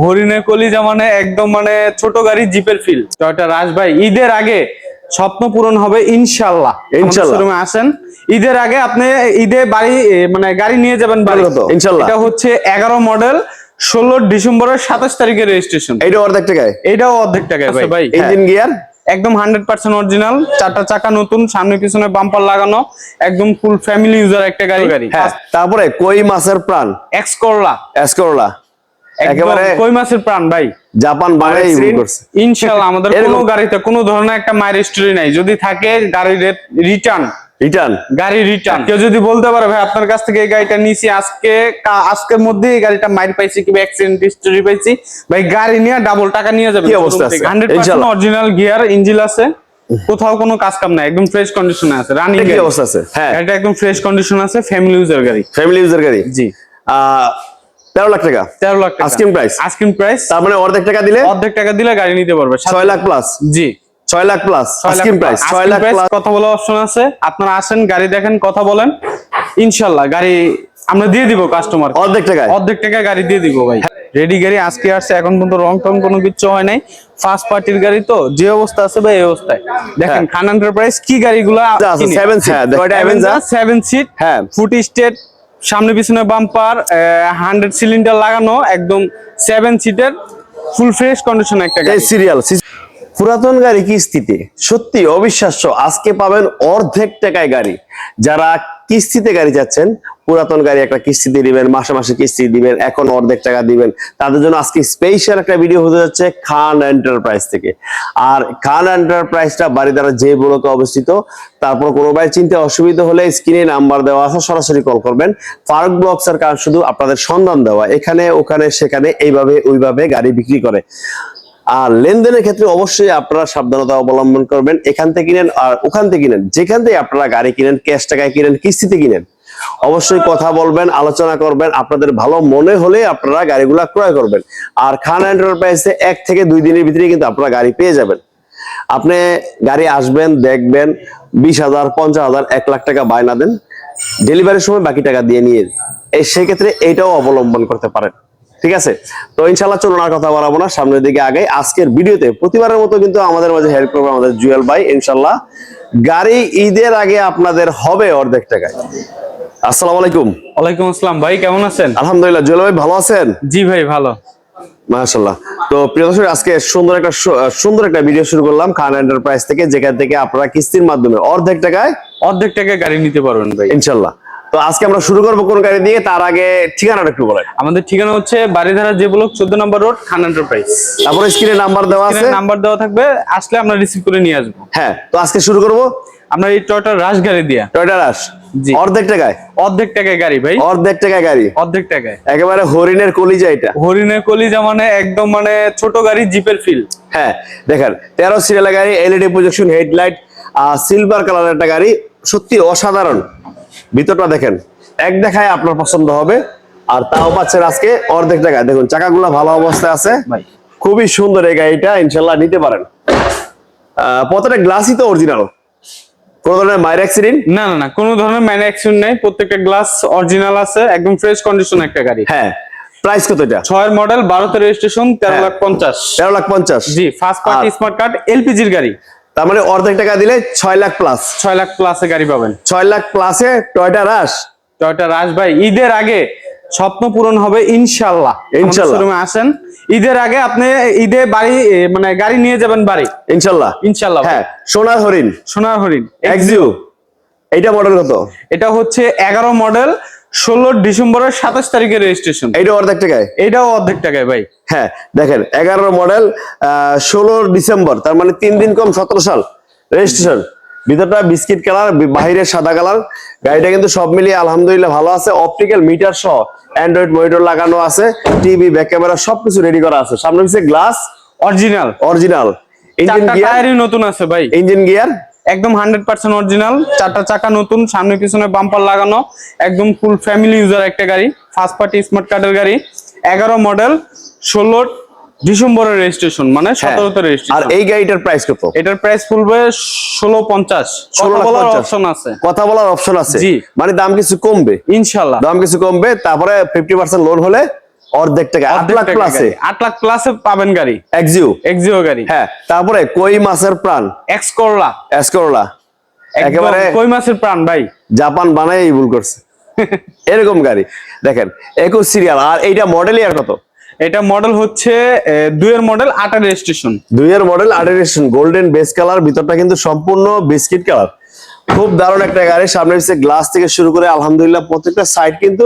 হরিণের কলিজা মানে একদম মানে ছোট গাড়ি জিপের ফিল টয়টা রাজ ভাই ঈদের আগে স্বপ্ন পূরণ হবে ইনশাল্লাহ। ইনশাল্লাহ। আসেন। ঈদের আগে আপনি ঈদে বাড়ি মানে গাড়ি নিয়ে যাবেন বাড়ি? ইনশাল্লাহ। এটা হচ্ছে এগারো মডেল ষোলো ডিসেম্বরের সাতাশ তারিখের রেজিস্ট্রেশন এইটা অর্ধেক টাকায়? এটাও অর্ধেক টাকায় ভাই। ভাই। ইঞ্জিন গিয়ার একদম হান্ড্রেড পার্সেন্ট অরিজিনাল চারটা চাকা নতুন সামনে পিছনে বাম্পার লাগানো একদম ফুল ফ্যামিলি ইউজার একটা গাড়ি। গাড়ি। হ্যাঁ তারপরে কই মাছের প্রাণ? এক্স করলা এসকরোলা একেবারে একেবারে কই মাছের প্রাণ ভাই? Japan Excellent. করছে। ইনশাআল্লাহ আমাদের কোনো গাড়িতে কোনো ধরনের একটা মায়ের স্টোরি নাই। যদি থাকে গাড়ির রিটার্ন রিটার্ন গাড়ি রিটার্ন কেউ যদি বলতে পারে ভাই আপনার কাছ থেকে এই গাড়িটা নিয়েছি আজকে আজকের মধ্যে এই গাড়িটা মাইর পাইছি কিংবা অ্যাক্সিডেন্ট হিস্টোরি পাইছি ভাই গাড়ি নিয়ে ডাবল টাকা নিয়ে যাবে কি অবস্থা আছে? অরিজিনাল গিয়ার ইঞ্জিল আছে। কোথাও কোনো কাজ কাম নাই একদম ফ্রেশ কন্ডিশনে আছে। রানিং কি অবস্থা আছে? হ্যাঁ। এটা একদম ফ্রেশ কন্ডিশন আছে ফ্যামিলি ইউজার গাড়ি। ফ্যামিলি ইউজার গাড়ি? জি। আহ, তেরো লাখ টাকা। তেরো লাখ Asking price? আস্কিং প্রাইস তার মানে অর্ধেক টাকা দিলে অর্ধেক টাকা দিলে গাড়ি নিতে পারবে। ছয় লাখ প্লাস জি। ছয় লাখ প্লাস লাখ প্রাইস ছয় লাখ প্লাস কথা বলার অপশন আছে। আপনারা আসেন গাড়ি দেখেন কথা বলেন। ইনশাল্লাহ গাড়ি আমরা দিয়ে দিব কাস্টমার অর্ধেক টাকায়। অর্ধেক টাকা গাড়ি দিয়ে দিব ভাই। রেডি গাড়ি আজকে আসছে এখন পর্যন্ত রং টং কোনো কিছু হয় নাই। ফার্স্ট পার্টির গাড়ি তো যে অবস্থা আছে ভাই এই অবস্থায়। দেখেন খান এন্টারপ্রাইজ কি গাড়িগুলো। সেভেন সিট হ্যাঁ। ফুট স্টেট সামনে পিছনে বাম্পার হান্ড্রেড সিলিন্ডার লাগানো একদম সেভেন সিটের ফুল ফ্রেশ কন্ডিশন একটা গাড়ি। সিরিয়াল পুরাতন গাড়ি কিস্তিতে সত্যি অবিশ্বাস্য আজকে পাবেন অর্ধেক টাকায় গাড়ি। যারা কিস্তিতে গাড়ি যাচ্ছেন, পুরাতন গাড়ি একটা কিস্তিতে দিবেন মাসে মাসে কিস্তি দিবেন, এখন অর্ধেক টাকা দিবেন। তাদের জন্য আজকে স্পেশাল একটা ভিডিও হতে যাচ্ছে খান এন্টারপ্রাইজ থেকে। আর খান এন্টারপ্রাইজটা বাড়ি দ্বারা যে ব্লকে অবস্থিত তারপর কোনো ভাই চিন্তা অসুবিধা হলে স্ক্রিনে নাম্বার দেওয়া আছে, সরাসরি কল করবেন। ফারুক ব্লগস এর কাজ শুধু আপনাদের সন্ধান দেওয়া, এখানে, ওখানে, সেখানে, এইভাবে, ওইভাবে গাড়ি বিক্রি করে। আর লেনদেনের ক্ষেত্রে অবশ্যই আপনারা সাবধানতা অবলম্বন করবেন। এখান থেকে কিনেন আর ওখান থেকে কিনেন। যেখান থেকে আপনারা গাড়ি কিনেন, ক্যাশ টাকায় কিনেন, কিস্তিতে কিনেন, অবশ্যই কথা বলবেন, আলোচনা করবেন। আপনাদের ভালো মনে হলে আপনারা গাড়িগুলা ক্রয় করবেন। আর খান এন্টারপ্রাইজে এক থেকে দুই দিনের ভিতরে কিন্তু আপনারা গাড়ি পেয়ে যাবেন। আপনি গাড়ি আসবেন, দেখবেন, বিশ হাজার, পঞ্চাশ হাজার, এক লাখ টাকা বায়না দেন। ডেলিভারির সময় বাকি টাকা দিয়ে নিয়ে সেক্ষেত্রে এটাও অবলম্বন করতে পারেন। ঠিক আছে? তো ইনশাল্লাহ চলুন আর কথা বাড়াবো না সামনের দিকে আগে আজকের ভিডিওতে প্রতিবারের মতো কিন্তু আমাদের মাঝে হেল্প করবে আমাদের জুয়েল ভাই ইনশাল্লাহ গাড়ি ঈদের আগে আপনাদের হবে অর্ধেক টাকায়। আসসালামু আলাইকুম। ওয়ালাইকুম আসসালাম ভাই কেমন আছেন? আলহামদুলিল্লাহ জুয়েল ভাই ভালো আছেন? জি ভাই ভালো। মাশাল্লাহ তো প্রিয় দর্শক আজকে সুন্দর একটা সুন্দর একটা ভিডিও শুরু করলাম খান এন্টারপ্রাইজ থেকে যেখান থেকে আপনারা কিস্তির মাধ্যমে অর্ধেক টাকায় অর্ধেক টাকায় গাড়ি নিতে পারবেন ভাই। ইনশাল্লাহ তো আজকে আমরা শুরু করব কোন গাড়ি দিয়ে তার আগে ঠিকানাটা একটু বলেন। আমাদের ঠিকানা হচ্ছে বাড়িধারা যে ব্লক চোদ্দ নম্বর রোড খান এন্টারপ্রাইজ। তারপরে স্ক্রিনে নাম্বার দেওয়া আছে। নাম্বার দেওয়া থাকবে আসলে আমরা রিসিভ করে নিয়ে আসব। হ্যাঁ তো আজকে শুরু করব। আমরা এই টয়টা রাশ গাড়ি দিয়ে। টয়টা রাশ জি। অর্ধেক টাকায়? অর্ধেক টাকায় গাড়ি ভাই। অর্ধেক টাকায় গাড়ি? অর্ধেক টাকায়। একেবারে হরিণের কলিজা এটা। হরিণের কলিজা মানে একদম মানে ছোট গাড়ি জিপের ফিল হ্যাঁ দেখেন তেরো সিরিয়ালের গাড়ি এলইডি প্রজেকশন হেডলাইট সিলভার কালারের একটা গাড়ি। সত্যি অসাধারণ। ভিতরটা দেখেন এক দেখায় আপনার পছন্দ হবে আর তাও পাচ্ছেন আজকে অর্ধেক টাকা। দেখুন চাকাগুলো ভালো অবস্থায় আছে। খুবই সুন্দর এই গাড়িটা ইনশাল্লাহ নিতে পারেন। প্রত্যেকটা গ্লাসই তো অরিজিনাল কোন ধরনের মাইর অ্যাক্সিডেন্ট না না না কোনো ধরনের ম্যান অ্যাকশন নেই। প্রত্যেকটা গ্লাস অরিজিনাল আছে একদম ফ্রেশ কন্ডিশন একটা গাড়ি। হ্যাঁ প্রাইস কত এটা? ছয়ের মডেল বারোতে রেজিস্ট্রেশন তেরো হ্যাঁ। লাখ পঞ্চাশ। তেরো লাখ পঞ্চাশ। জি ফার্স্ট পার্টি স্মার্ট কার্ড এলপিজির গাড়ি। তার মানে অর্ধেক টাকা দিলে ছয় লাখ প্লাস ছয় লাখ প্লাসে গাড়ি পাবেন। ছয় লাখ প্লাসে টয়টা রাশ টয়টা রাজ ভাই ঈদের আগে স্বপ্ন পূরণ হবে ইনশাল্লাহ ইনশাল্লাহ। আসেন। ঈদের আগে আপনি ঈদে বাড়ি মানে গাড়ি নিয়ে যাবেন বাড়ি। ইনশাল্লাহ ইনশাল্লাহ হ্যাঁ সোনার হরিণ। সোনার হরিণ। এক্সিও এইটা মডেল কত? এটা হচ্ছে এগারো মডেল ষোলো ডিসেম্বরের সাতাশ তারিখের রেজিস্ট্রেশন এইটা অর্ধেক টাকায়? এটাও অর্ধেক টাকায় ভাই। হ্যাঁ দেখেন এগারো মডেল ষোলো ডিসেম্বর তার মানে তিন দিন কম সতেরো সাল। রেজিস্ট্রেশন ভিতরটা বিস্কিট কালার বাহিরের সাদা কালার। গাড়িটা কিন্তু সব মিলিয়ে আলহামদুলিল্লাহ ভালো আছে। অপটিক্যাল মিটার সহ অ্যান্ড্রয়েড মনিটর লাগানো আছে টিভি ব্যাক ক্যামেরা সবকিছু রেডি করা আছে। সামনে পিছিয়ে গ্লাস অরিজিনাল অরিজিনাল ইঞ্জিন চারটা গিয়ার নতুন আছে ভাই। ইঞ্জিন গিয়ার একদম হান্ড্রেড পার্সেন্ট অরিজিনাল। চারটা চাকা নতুন সামনে পিছনে বাম্পার লাগানো একদম ফুল ফ্যামিলি ইউজার একটা গাড়ি ফার্স্ট পার্টি স্মার্ট কার্ডের গাড়ি এগারো মডেল ষোলো ডিসেম্বরের রেজিস্ট্রেশন মানে সতেরোতে রেজিস্ট্রেশন আর এই গাড়িটার প্রাইস কত? এটার প্রাইস পড়বে ষোলো পঞ্চাশ। ষোলো পঞ্চাশ। অপশন আছে। কথা বলার অপশন আছে। জি। মানে দাম কিছু কমবে? ইনশাল্লাহ। দাম কিছু কমবে তারপরে ফিফটি পার্সেন্ট লোন হলে অর্ধেক টাকা আট লাখ প্লাসে। আট লাখ প্লাসে পাবেন গাড়ি। এক্সিউ এক্সিও গাড়ি। হ্যাঁ তারপরে কই মাছের প্রাণ? এক্স করলা একেবারে কই মাছের প্রাণ ভাই? জাপান বানাই ভুল করছে। এরকম গাড়ি। দেখেন একুশ সিরিয়াল আর এইটা মডেল ইয়ার কত? এটা মডেল হচ্ছে দুইয়ের মডেল আটার রেজিস্ট্রেশন দুইয়ের মডেল আডারেশন গোল্ডেন বেস কালার ভিতরটা কিন্তু সম্পূর্ণ বিস্কিট কালার খুব দারুণ একটা গাড়ি সামনে গ্লাস থেকে শুরু করে আলহামদুলিল্লাহ প্রত্যেকটা সাইড কিন্তু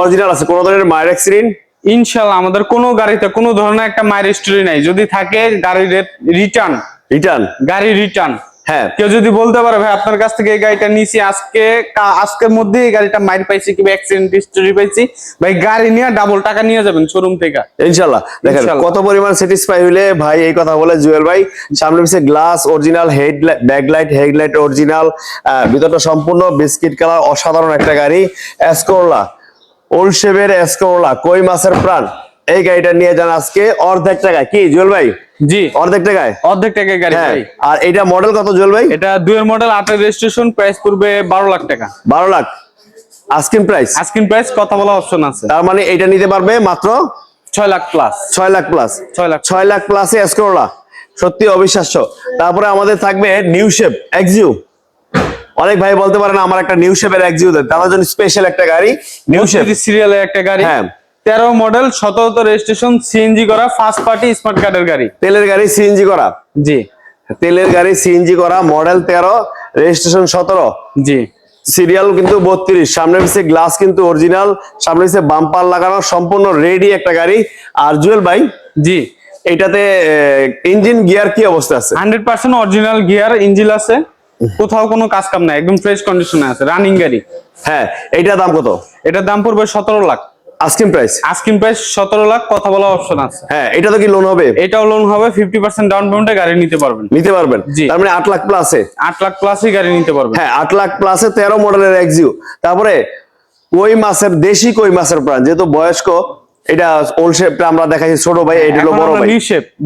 অরিজিনাল আছে। কোনো ধরনের মায়ের অ্যাক্সিডেন্ট ইনশাল্লাহ আমাদের কোনো গাড়িতে কোনো ধরনের একটা মাইর স্টোরি নাই। যদি থাকে গাড়ির রিটার্ন রিটার্ন গাড়ি রিটার্ন হ্যাঁ। কেউ যদি বলতে পারে ভাই আপনার কাছ থেকে এই গাড়িটা নিয়েছি আজকে আজকের মধ্যে এই গাড়িটা মাইর পাইছি কিংবা অ্যাক্সিডেন্ট হিস্টোরি পাইছি ভাই গাড়ি নিয়ে ডাবল টাকা নিয়ে যাবেন শোরুম থেকে। ইনশাল্লাহ দেখেন কত পরিমাণ স্যাটিসফাই হইলে ভাই এই কথা বলে জুয়েল ভাই সামনে পিছিয়ে glass original head backlight headlight original ভিতরটা সম্পূর্ণ বিস্কিট কালার অসাধারণ একটা গাড়ি এসকোরলা ওল্ড শেভের এসকোরলা কই মাছের প্রাণ? এই গাড়িটা নিয়ে যান আজকে অর্ধেক টাকায়। কি জুয়েল ভাই? জি। অর্ধেক টাকায়? অর্ধেক টাকায় গাড়ি হ্যাঁ। ভাই। আর এইটা মডেল কত জুয়েল ভাই? এটা দুইয়ের মডেল আটের রেজিস্ট্রেশন প্রাইস পড়বে বারো লাখ টাকা। বারো lakh. Asking price asking price কথা বলা অপশন আছে। তার মানে এইটা নিতে পারবে মাত্র ছয় লাখ প্লাস ছয় লাখ প্লাস ছয় লাখ। ছয় লাখ প্লাসে এসকোরলা সত্যি অবিশ্বাস্য। তারপরে আমাদের থাকবে নিউ শেপ এক্সিউ অনেক ভাই বলতে পারেন আমার একটা নিউ শেপের এক্সিউ দেন। তাদের জন্য স্পেশাল একটা গাড়ি নিউ শেপ সিরিয়ালের একটা গাড়ি। হ্যাঁ। তেরো মডেল সতেরোতে রেজিস্ট্রেশন সিএনজি করা ফার্স্ট পার্টি স্মার্ট কার্ডের গাড়ি। তেলের গাড়ি সিএনজি করা? জি। তেলের গাড়ি সিএনজি করা মডেল তেরো রেজিস্ট্রেশন সতেরো। জি। সিরিয়াল কিন্তু বত্রিশ। সামনে পিছিয়ে গ্লাস কিন্তু অরিজিনাল সামনে পিছিয়ে বাম্পার লাগানো সম্পূর্ণ রেডি একটা গাড়ি। আর জুয়েল ভাই? জি। এটাতে ইঞ্জিন গিয়ার কি অবস্থা আছে? Hundred percent original gear engine আছে। কোথাও কোনো কাজ কাম নাই একদম ফ্রেশ কন্ডিশনে আছে রানিং গাড়ি। হ্যাঁ এইটার দাম কত? এটার দাম পড়বে সতেরো lakh. Asking price asking price সতেরো লাখ কথা বলা অপশন আছে। হ্যাঁ এটা তো কি লোন হবে? এটাও লোন হবে ফিফটি পার্সেন্ট ডাউন পেমেন্টে গাড়ি নিতে পারবেন। নিতে পারবেন? জি। তার মানে আট লাখ প্লাসে আট লাখ প্লাসই গাড়ি নিতে পারবেন। হ্যাঁ আট লাখ প্লাসে তেরো মডেলের এক্সিউ তারপরে কই মাছের দেশি কই মাছের প্রাণ? যেহেতু বয়স্ক এটা ওল্ড শেপটা আমরা দেখাচ্ছি ছোট ভাই এটা হলো বড় ভাই।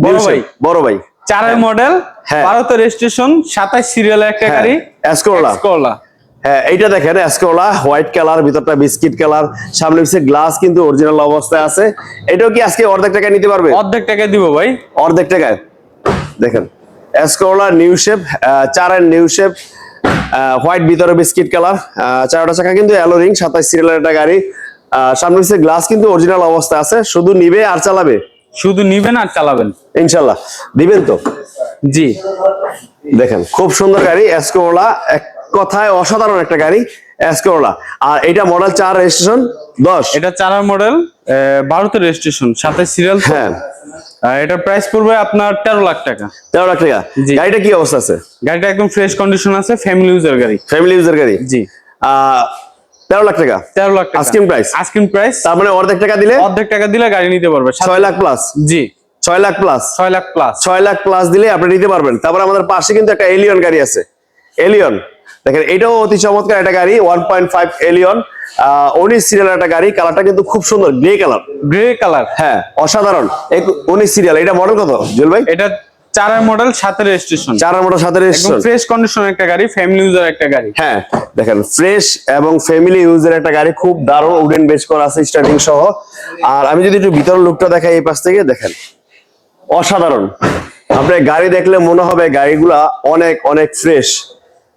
বড় ভাই। বড় ভাই। চারের মডেল। ভারত রেজিস্ট্রেশন সাতাশ সিরিয়ালের একটা হ্যাঁ, গাড়ি। Escrolla। Escrolla। হ্যাঁ এইটা দেখেন এসকোলা হোয়াইট কালার ভিতরটা বিস্কিট কালার সামনে পিছিয়ে গ্লাস কিন্তু অরিজিনাল অবস্থায় আছে। এটাও কি আজকে অর্ধেক টাকা নিতে পারবে? অর্ধেক টাকায় দিব ভাই। অর্ধেক টাকায়। দেখেন এসকোলা নিউ শেপ চারের নিউ শেপ হোয়াইট ভিতরে বিস্কিট কালার চারটা চাকা কিন্তু অ্যালো রিং সাতাশ সিরিয়ালের একটা গাড়ি। সামনে পিছিয়ে গ্লাস কিন্তু অরিজিনাল অবস্থায় আছে শুধু নিবে আর চালাবে। শুধু নিবেন আর চালাবেন। ইনশাল্লাহ। দিবেন তো? জি। দেখেন খুব সুন্দর গাড়ি এসকোলা এক কথায় অসাধারণ একটা গাড়ি এসকোলা আর এটা মডেল চার রেজিস্ট্রেশন দশ? এটা চারার মডেল ভারতের রেজিস্ট্রেশন সাতাশ সিরিয়াল হ্যাঁ। এটার প্রাইস পড়বে আপনার তেরো লাখ টাকা। তেরো লাখ টাকা। গাড়িটা কি অবস্থা আছে? গাড়িটা একদম ফ্রেশ কন্ডিশন আছে ফ্যামিলি ইউজার গাড়ি। ফ্যামিলি ইউজার গাড়ি? জি। আহ, তেরো লাখ টাকা। তেরো লাখ টাকা। Asking price? আস্কিন প্রাইস তার মানে অর্ধেক টাকা দিলে? অর্ধেক টাকা দিলে গাড়ি নিতে পারবে। ছয় লাখ প্লাস জি। ছয় লাখ প্লাস ছয় লাখ প্লাস ছয় লাখ প্লাস দিলে আপনি নিতে পারবেন। তারপর আমাদের পাশে কিন্তু একটা এলিয়ন গাড়ি আছে। এলিয়ন দেখেন এটাও অতি চমৎকার একটা গাড়ি ওয়ান পয়েন্ট ফাইভ এলিয়ন উনিশ সিরিয়াল একটা গাড়ি কালারটা কিন্তু খুব সুন্দর গ্রে কালার গ্রে কালার হ্যাঁ অসাধারণ। উনিশ সিরিয়াল এটা মডেল কত জুয়েল ভাই? এটা চারের মডেল সাতের রেজিস্ট্রেশন চার মোটর সাথে একদম রেজিস্ট্রেশন ফ্রেশ কন্ডিশন একটা গাড়ি ফ্যামিলি ইউজার একটা গাড়ি। হ্যাঁ দেখেন ফ্রেশ এবং ফ্যামিলি ইউজের একটা গাড়ি খুব দারুণ উডেন বেচ করা আছে স্টার্টিং সহ। আর আমি যদি একটু ভিতরের লুকটা দেখাই এই পাশ থেকে দেখেন অসাধারণ। আপনি গাড়ি দেখলে মনে হবে গাড়িগুলা অনেক অনেক ফ্রেশ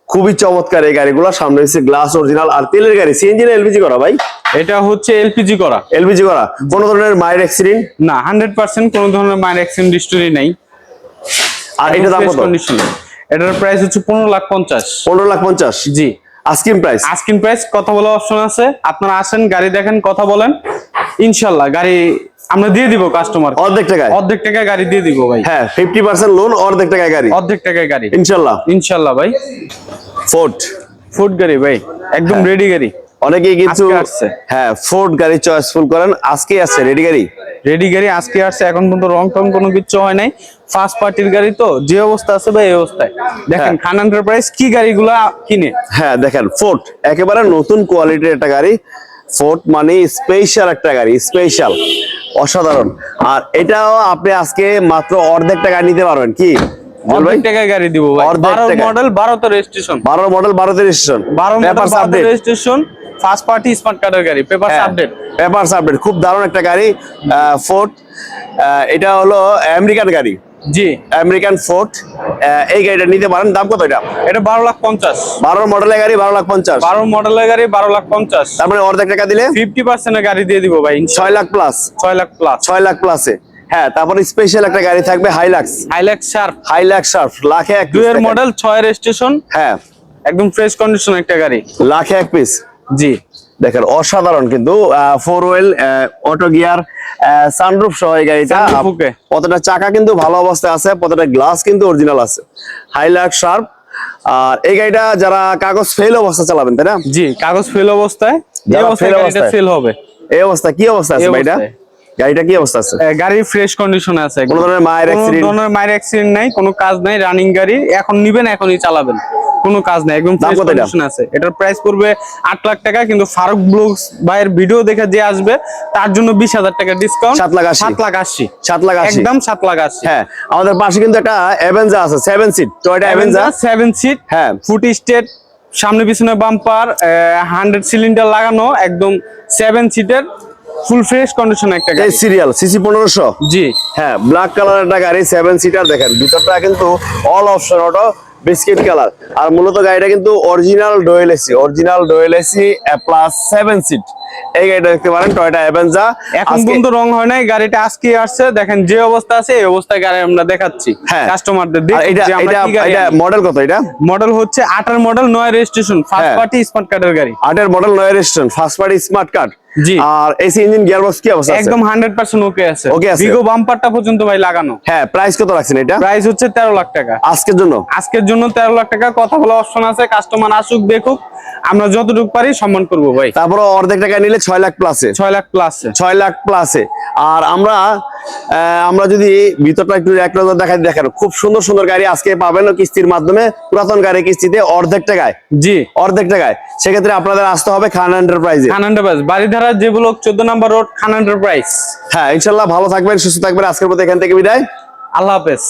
খুবই চমৎকার এই গাড়িগুলা সামনে হচ্ছে গ্লাস অরিজিনাল আর তেলের গাড়ি সিএনজি না এলপিজি করা ভাই? এটা হচ্ছে এলপিজি করা। এলপিজি করা। কোনো ধরনের মায়ের অ্যাক্সিডেন্ট না হান্ড্রেড পার্সেন্ট কোনো ধরনের মায়ের অ্যাক্সিডেন্ট হিস্টোরি নেই। আর এটা দাম কত? এটার প্রাইস হচ্ছে পনেরো লাখ পঞ্চাশ। পনেরো লাখ পঞ্চাশ? জি। আস্কিম প্রাইস আস্কিন প্রাইস কথা বলার অপশন আছে। আপনারা আসেন গাড়ি দেখেন কথা বলেন। ইনশাল্লাহ গাড়ি আমরা দিয়ে দিব কাস্টমার অর্ধেক টাকায়? অর্ধেক টাকায় গাড়ি দিয়ে দিব ভাই। হ্যাঁ ফিফটি পার্সেন্ট লোন অর্ধেক টাকায় গাড়ি। অর্ধেক টাকায় গাড়ি। ইনশাল্লাহ। ইনশাল্লাহ ভাই। ফোর্ট ফুড গাড়ি ভাই একদম হ্যাঁ। রেডি গাড়ি। অনেকেই কিন্তু। হ্যাঁ ফোর্ড গাড়ি চয়েসফুল করেন। আজকে আছে রেডি গাড়ি? রেডি গাড়ি আজকে আসছে। এখন পর্যন্ত রং টং কোনো কিছু হয় নাই। ফার্স্ট পার্টির গাড়ি তো যে অবস্থা আছে ভাই এই অবস্থায়। দেখেন হ্যাঁ। খান এন্টারপ্রাইজ কি গাড়িগুলা কিনে? হ্যাঁ দেখেন ফোর্ট একেবারে নতুন কোয়ালিটির একটা গাড়ি। ফোর্ট মানে স্পেশাল একটা গাড়ি স্পেশাল অসাধারণ। আর এটাও আপনি আজকে মাত্র অর্ধেক টাকা নিতে পারবেন। কি? অর্ধেক টাকায় গাড়ি দিব ভাই। বারো। মডেল বারোতে রেজিস্ট্রেশন বারো মডেল বারোতে রেজিস্ট্রেশন বারো মডেল পেপারস বারোতে রেজিস্ট্রেশন ফার্স্ট পার্টি স্মার্ট কার্ডের গাড়ি পেপার। আপডেট পেপারস আপডেট খুব দারুণ একটা গাড়ি ফোর্ট এটা হলো আমেরিকান গাড়ি। জি। আমেরিকান ফোর্ট এই গাড়িটা নিতে পারেন দাম কত এটা? এটা বারো লাখ পঞ্চাশ। বারো মডেলের গাড়ি বারো লাখ পঞ্চাশ। বারো মডেলের গাড়ি বারো লাখ পঞ্চাশ। তার মানে অর্ধেক টাকা দিলে? ফিফটি পার্সেন্টের গাড়ি দিয়ে দিব ভাই ছয় লাখ প্লাস ছয় লাখ প্লাস ছয় লাখ প্লাসে হ্যাঁ তারপরে স্পেশাল একটা গাড়ি থাকবে Hilux Hilux sharp Hilux sharp লাখে এক দেখেন। মডেল ছয় রেজিস্ট্রেশন হ্যাঁ। একদম ফ্রেশ কন্ডিশন একটা গাড়ি। লাখে এক পিস জি দেখেন অসাধারণ কিন্তু four wheel auto gear sunroof সহ এই গাড়িটা। প্রতিটা চাকা কিন্তু ভালো অবস্থায় আছে প্রতিটা গ্লাস কিন্তু অরিজিনাল আছে। হাইলাক শার্প আর এই গাড়িটা যারা কাগজ ফেল অবস্থা চালাবেন তাই না? জি কাগজ ফেল অবস্থায়। সেল হবে। এই অবস্থা কি অবস্থা আছে ভাইটা? গাড়িটা কি অবস্থা আছে? গাড়ি ফ্রেশ কন্ডিশনে আছে। কোনো ধরনের মায়ের কোনো accident? ধরনের মায়ের অ্যাক্সিডেন্ট নাই কোনো কাজ নাই রানিং গাড়ি। এখন নিবেন এখনই চালাবেন। কোনো কাজ নাই। একদম আছে। এটার প্রাইস পড়বে আট লাখ টাকা কিন্তু ফারুক ব্লগস ভাইয়ের ভিডিও দেখে যে আসবে তার জন্য বিশ হাজার টাকা ডিসকাউন্ট সাত লাখ আশি। সাত লাখ আশি। সাত লাখ একদম সাত লাখ আশি। হ্যাঁ আমাদের পাশে কিন্তু একটা অ্যাভেঞ্জা আছে seven seat Toyota Avanza seven seat হ্যাঁ। ফুট স্টেট সামনে পিছনে বাম্পার হান্ড্রেড সিলিন্ডার লাগানো একদম সেভেন সিটের ফুল ফ্রেশ কন্ডিশন একটা এই গাড়ি। সিরিয়াল সিসি পনেরোশো? জি। হ্যাঁ ব্ল্যাক কালার একটা গাড়ি সেভেন সিটার দেখেন ভিতরটা কিন্তু all option auto biscuit colour. আর মূলত গাড়িটা কিন্তু original dual AC original dual AC plus seven seat এই গাড়িটা দেখতে পারেন টয়টা অ্যাভেঞ্জা এখন পর্যন্ত রং হয় নাই গাড়িটা আজকে আসছে দেখেন যে অবস্থা আছে এই অবস্থায় গাড়ি আমরা দেখাচ্ছি। হ্যাঁ। কাস্টমারদের এটা এটা এটা মডেল কত এটা? মডেল হচ্ছে আঠার মডেল নয় রেজিস্ট্রেশন ফার্স্ট হ্যাঁ। পার্টি স্মার্ট কার্ডের গাড়ি। আটের মডেল নয় registration first party smart card জি। আর এসি ইঞ্জিন গিয়ারবক্স কি অবস্থা আছে? একদম হান্ড্রেড পার্সেন্ট ওকে আছে। ওকে আছে। ভিগো বাম্পারটা পর্যন্ত ভাই লাগানো। হ্যাঁ প্রাইস কত রাখছেন এটা? প্রাইস হচ্ছে তেরো লাখ টাকা। আজকের জন্য? আজকের জন্য তেরো লাখ টাকা। কথা বলা অপশন আছে কাস্টমার আসুক দেখুক। আমরা যতটুকু পারি সম্মান করব ভাই। তারপরে অর্ধেক টাকা নিলে ছয় লাখ প্লাসে ছয় লাখ প্লাস ছয় লাখ প্লাসে আর আমরা আমরা যদি ভিতরটা একটু এক নজর দেখাই দেখেন খুব সুন্দর সুন্দর গাড়ি আজকে পাবেন কিস্তির মাধ্যমে। পুরাতন গাড়ি কিস্তিতে অর্ধেক টাকায় জি। অর্ধেক টাকায় সেক্ষেত্রে আপনাদের আসতে হবে খান এন্টারপ্রাইজে খান এন্টারপ্রাইজ বাড়িধারা যে ব্লক চোদ্দ নম্বর রোড খান এন্টারপ্রাইজ হ্যাঁ ইনশাল্লাহ ভালো থাকবেন সুস্থ থাকবেন। আজকের মতো এখান থেকে বিদায়। আল্লাহ হাফেজ।